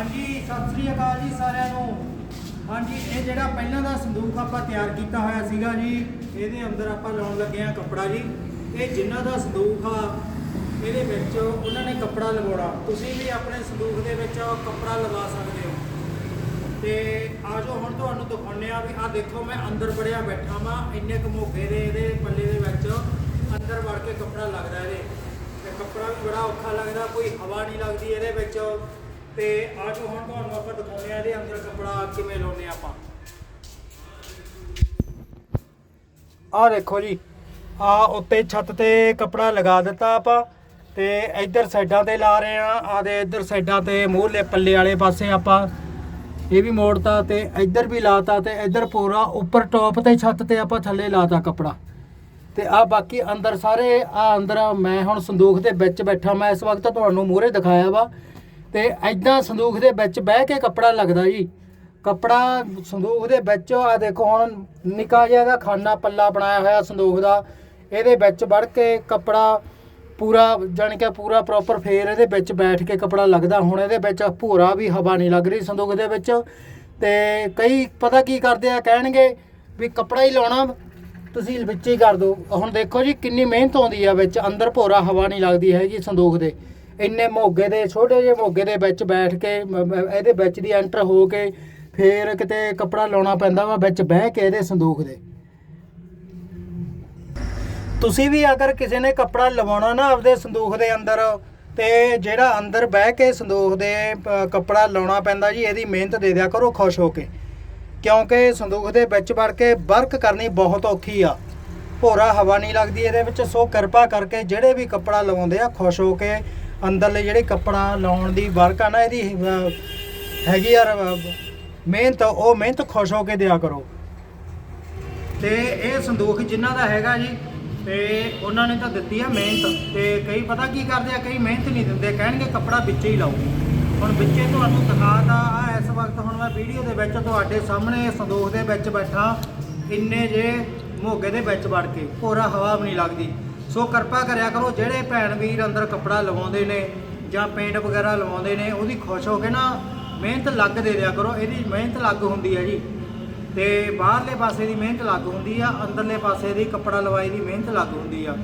ਹਾਂਜੀ, ਸਤਿ ਸ੍ਰੀ ਅਕਾਲ ਜੀ ਸਾਰਿਆਂ ਨੂੰ। ਹਾਂਜੀ, ਇਹ ਜਿਹੜਾ ਪਹਿਲਾਂ ਦਾ ਸੰਦੂਕ ਆਪਾਂ ਤਿਆਰ ਕੀਤਾ ਹੋਇਆ ਸੀਗਾ ਜੀ, ਇਹਦੇ ਅੰਦਰ ਆਪਾਂ ਲਾਉਣ ਲੱਗੇ ਆ ਕੱਪੜਾ ਜੀ। ਇਹ ਜਿਨ੍ਹਾਂ ਦਾ ਸੰਦੂਕ ਆ, ਇਹਦੇ ਵਿੱਚ ਉਹਨਾਂ ਨੇ ਕੱਪੜਾ ਲਗਾਉਣਾ। ਤੁਸੀਂ ਵੀ ਆਪਣੇ ਸੰਦੂਕ ਦੇ ਵਿੱਚ ਕੱਪੜਾ ਲਗਾ ਸਕਦੇ ਹੋ। ਤੇ ਆਜੋ ਹੁਣ ਤੁਹਾਨੂੰ ਦਿਖਾਉਂਦੇ ਆ ਵੀ ਆ ਦੇਖੋ, ਮੈਂ ਅੰਦਰ ਵੜਿਆ ਬੈਠਾ ਵਾਂ, ਇੰਨੇ ਕੁ ਮੋਗੇ ਦੇ ਇਹਦੇ ਪੱਲੇ ਦੇ ਵਿੱਚ ਅੰਦਰ ਵੜ ਕੇ ਕੱਪੜਾ ਲੱਗਦਾ ਇਹਦੇ। ਤੇ ਕੱਪੜਾ ਵੀ ਬੜਾ ਔਖਾ ਲੱਗਦਾ, ਕੋਈ ਹਵਾ ਨਹੀਂ ਲੱਗਦੀ ਇਹਦੇ ਵਿੱਚ। ਤੇ ਆਜੋ ਹੁਣ ਤੁਹਾਨੂੰ ਆਪਾਂ ਦਿਖਾਉਂਦੇ ਆ ਇਹਦੇ ਅੰਦਰ ਕੱਪੜਾ ਕਿਵੇਂ ਲਾਉਨੇ ਆਪਾਂ। ਆ ਦੇਖੋ ਜੀ ਆ ਉੱਤੇ ਛੱਤ ਤੇ ਕੱਪੜਾ ਲਗਾ ਦਿੱਤਾ ਆਪਾਂ ਤੇ ਇੱਧਰ ਸਾਈਡਾਂ ਤੇ ਲਾ ਰਹੇ ਆ ਆ ਦੇ ਇੱਧਰ ਸਾਈਡਾਂ ਤੇ ਮੂਹਰਲੇ ਪੱਲੇ ਵਾਲੇ ਪਾਸੇ ਆਪਾਂ ਇਹ ਵੀ ਮੋੜਤਾ ਤੇ ਇੱਧਰ ਵੀ ਲਾਤਾ ਤੇ ਇੱਧਰ ਪੂਰਾ ਉੱਪਰ ਟੌਪ ਤੇ ਛੱਤ ਤੇ ਆਪਾਂ ਥੱਲੇ ਲਾਤਾ ਕੱਪੜਾ। ਤੇ ਆ ਬਾਕੀ ਅੰਦਰ ਸਾਰੇ ਆ ਅੰਦਰ ਮੈਂ ਹੁਣ ਸੰਦੂਖ ਦੇ ਵਿੱਚ ਬੈਠਾ, ਮੈਂ ਇਸ ਵਕਤ ਤੁਹਾਨੂੰ ਮੂਹਰੇ ਦਿਖਾਇਆ ਵਾ ਤੇ ਐਦਾਂ ਸੰਦੂਖ ਦੇ ਵਿੱਚ ਬਹਿ ਕੇ ਕੱਪੜਾ ਲੱਗਦਾ ਜੀ। ਕੱਪੜਾ ਸੰਦੂਖ ਦੇ ਵਿੱਚ ਆ ਦੇਖੋ ਹੁਣ ਨਿੱਕਾ ਜਿਹਾ ਦਾ ਖਾਨਾ ਪੱਲਾ ਬਣਾਇਆ ਹੋਇਆ ਸੰਦੂਖ ਦਾ। ਇਹਦੇ ਵਿੱਚ ਵੜ ਕੇ ਕੱਪੜਾ ਪੂਰਾ, ਜਾਣੀ ਕਿ ਪੂਰਾ ਪ੍ਰੋਪਰ ਫੇਰ ਇਹਦੇ ਵਿੱਚ ਬੈਠ ਕੇ ਕੱਪੜਾ ਲੱਗਦਾ। ਹੁਣ ਇਹਦੇ ਵਿੱਚ ਭੂਰਾ ਵੀ ਹਵਾ ਨਹੀਂ ਲੱਗ ਰਹੀ ਸੰਦੂਕ ਦੇ ਵਿੱਚ। ਤੇ ਕਈ ਪਤਾ ਕੀ ਕਰਦੇ ਆ, ਕਹਿਣਗੇ ਵੀ ਕੱਪੜਾ ਹੀ ਲਾਉਣਾ, ਤੁਸੀਂ ਵਿੱਚ ਹੀ ਕਰ ਦਿਓ। ਹੁਣ ਦੇਖੋ ਜੀ ਕਿੰਨੀ ਮਿਹਨਤ ਆਉਂਦੀ ਆ ਵਿੱਚ, ਅੰਦਰ ਭੋਰਾ ਹਵਾ ਨਹੀਂ ਲੱਗਦੀ ਹੈਗੀ ਸੰਦੂਖ ਦੇ। ਇੰਨੇ ਮੋਗੇ ਦੇ, ਛੋਟੇ ਜਿਹੇ ਮੋਗੇ ਦੇ ਵਿੱਚ ਬੈਠ ਕੇ ਇਹਦੇ ਵਿੱਚ ਦੀ ਐਂਟਰ ਹੋ ਕੇ ਫੇਰ ਕਿਤੇ ਕੱਪੜਾ ਲਾਉਣਾ ਪੈਂਦਾ ਵਾ, ਵਿੱਚ ਬਹਿ ਕੇ ਇਹਦੇ ਸੰਦੂਕ ਦੇ। ਤੁਸੀਂ ਵੀ ਅਗਰ ਕਿਸੇ ਨੇ ਕੱਪੜਾ ਲਵਾਉਣਾ ਨਾ ਆਪਦੇ ਸੰਦੂਕ ਦੇ ਅੰਦਰ, ਤੇ ਜਿਹੜਾ ਅੰਦਰ ਬਹਿ ਕੇ ਸੰਦੂਖ ਦੇ ਕੱਪੜਾ ਲਾਉਣਾ ਪੈਂਦਾ ਜੀ, ਇਹਦੀ ਮਿਹਨਤ ਦੇ ਦਿਆ ਕਰੋ, ਖੁਸ਼ ਹੋ ਕੇ। ਕਿਉਂਕਿ ਸੰਦੂਕ ਦੇ ਵਿੱਚ ਵੜ ਕੇ ਵਰਕ ਕਰਨੀ ਬਹੁਤ ਔਖੀ ਆ। ਭੋਰਾ ਹਵਾ ਨਹੀਂ ਲੱਗਦੀ ਇਹਦੇ ਵਿੱਚ, ਸੋ ਕਿਰਪਾ ਕਰਕੇ ਜਿਹੜੇ ਵੀ ਕੱਪੜਾ ਲਵਾਉਂਦੇ ਆ, ਖੁਸ਼ ਹੋ ਕੇ ਅੰਦਰਲੇ ਜਿਹੜੇ ਕੱਪੜਾ ਲਾਉਣ ਦੀ ਵਰਕ ਆ ਨਾ ਇਹਦੀ ਅ, ਹੈਗੀ ਯਾਰ ਅ, ਮਿਹਨਤ ਉਹ ਮਿਹਨਤ ਖੁਸ਼ ਹੋ ਕੇ ਦਿਆ ਕਰੋ। ਤੇ ਇਹ ਸੰਦੂਕ ਜਿਨ੍ਹਾਂ ਦਾ ਹੈਗਾ ਜੀ ਤੇ ਉਹਨਾਂ ਨੇ ਤਾਂ ਦਿੱਤੀ ਆ ਮਿਹਨਤ। ਤੇ ਕਈ ਪਤਾ ਕੀ ਕਰਦੇ ਆ ਕਈ ਮਿਹਨਤ ਨਹੀਂ ਦਿੰਦੇ ਕਹਿਣਗੇ ਕੱਪੜਾ ਵਿੱਚ ਹੀ ਲਾਓ। ਹੁਣ ਵਿੱਚੇ ਤੁਹਾਨੂੰ ਦਿਖਾਤਾ ਆ ਇਸ ਵਕਤ ਹੁਣ ਮੈਂ ਵੀਡੀਓ ਦੇ ਵਿੱਚ ਤੁਹਾਡੇ ਸਾਹਮਣੇ ਸੰਦੂਖ ਦੇ ਵਿੱਚ ਬੈਠਾ। ਇੰਨੇ ਜੇ ਮੋਗੇ ਦੇ ਵਿੱਚ ਵੜ ਕੇ ਪੂਰਾ ਹਵਾ ਵੀ ਨਹੀਂ ਲੱਗਦੀ। ਸੋ ਕਿਰਪਾ ਕਰਿਆ ਕਰੋ, ਜਿਹੜੇ ਭੈਣ ਵੀਰ ਅੰਦਰ ਕੱਪੜਾ ਲਵਾਉਂਦੇ ਨੇ ਜਾਂ ਪੇਂਟ ਵਗੈਰਾ ਲਵਾਉਂਦੇ ਨੇ, ਉਹਦੀ ਖੁਸ਼ ਹੋ ਕੇ ਨਾ ਮਿਹਨਤ ਲੱਗ ਦੇ ਦਿਆ ਕਰੋ, ਇਹਦੀ ਮਿਹਨਤ ਲੱਗ ਹੁੰਦੀ ਹੈ ਜੀ। ਤੇ ਬਾਹਰਲੇ ਪਾਸੇ ਦੀ ਮਿਹਨਤ ਲੱਗ ਹੁੰਦੀ ਆ, ਅੰਦਰਲੇ ਪਾਸੇ ਦੀ ਕੱਪੜਾ ਲਵਾਈ ਦੀ ਮਿਹਨਤ ਲੱਗ ਹੁੰਦੀ ਆ।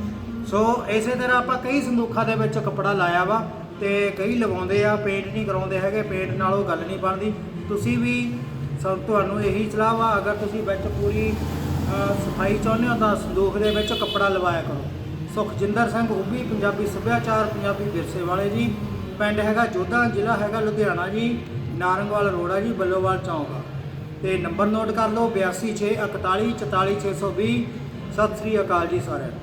ਸੋ ਇਸੇ ਤਰ੍ਹਾਂ ਆਪਾਂ ਕਈ ਸੰਦੂਖਾਂ ਦੇ ਵਿੱਚ ਕੱਪੜਾ ਲਾਇਆ ਵਾ ਤੇ ਕਈ ਲਵਾਉਂਦੇ ਆ ਪੇਂਟ ਨਹੀਂ ਕਰਾਉਂਦੇ ਹੈਗੇ ਪੇਂਟ ਨਾਲ ਉਹ ਗੱਲ ਨਹੀਂ ਬਣਦੀ। ਤੁਸੀਂ ਵੀ ਸਭ ਤੁਹਾਨੂੰ ਇਹੀ ਸਲਾਹ ਵਾ, ਅਗਰ ਤੁਸੀਂ ਵਿੱਚ ਪੂਰੀ ਸਫ਼ਾਈ ਚਾਹੁੰਦੇ ਹੋ ਤਾਂ ਸੰਦੂਖ ਦੇ ਵਿੱਚ ਕੱਪੜਾ ਲਵਾਇਆ ਕਰੋ। ਸੁਖਜਿੰਦਰ ਸਿੰਘ ਉਬੀ ਪੰਜਾਬੀ ਸੱਭਿਆਚਾਰ, ਪੰਜਾਬੀ ਵਿਰਸੇ ਵਾਲੇ ਜੀ। ਪਿੰਡ ਹੈਗਾ ਜੋਧਾ, ਜ਼ਿਲ੍ਹਾ ਹੈਗਾ ਲੁਧਿਆਣਾ ਜੀ। ਨਾਰੰਗਵਾਲ ਰੋਡ ਜੀ, ਬੱਲੋਵਾਲ ਚੌਂਕ ਆ। ਤੇ ਨੰਬਰ ਨੋਟ ਕਰ ਲਓ 8264144620 ਸਤਿ ਸ੍ਰੀ ਅਕਾਲ ਜੀ ਸਾਰਿਆਂ ਨੂੰ।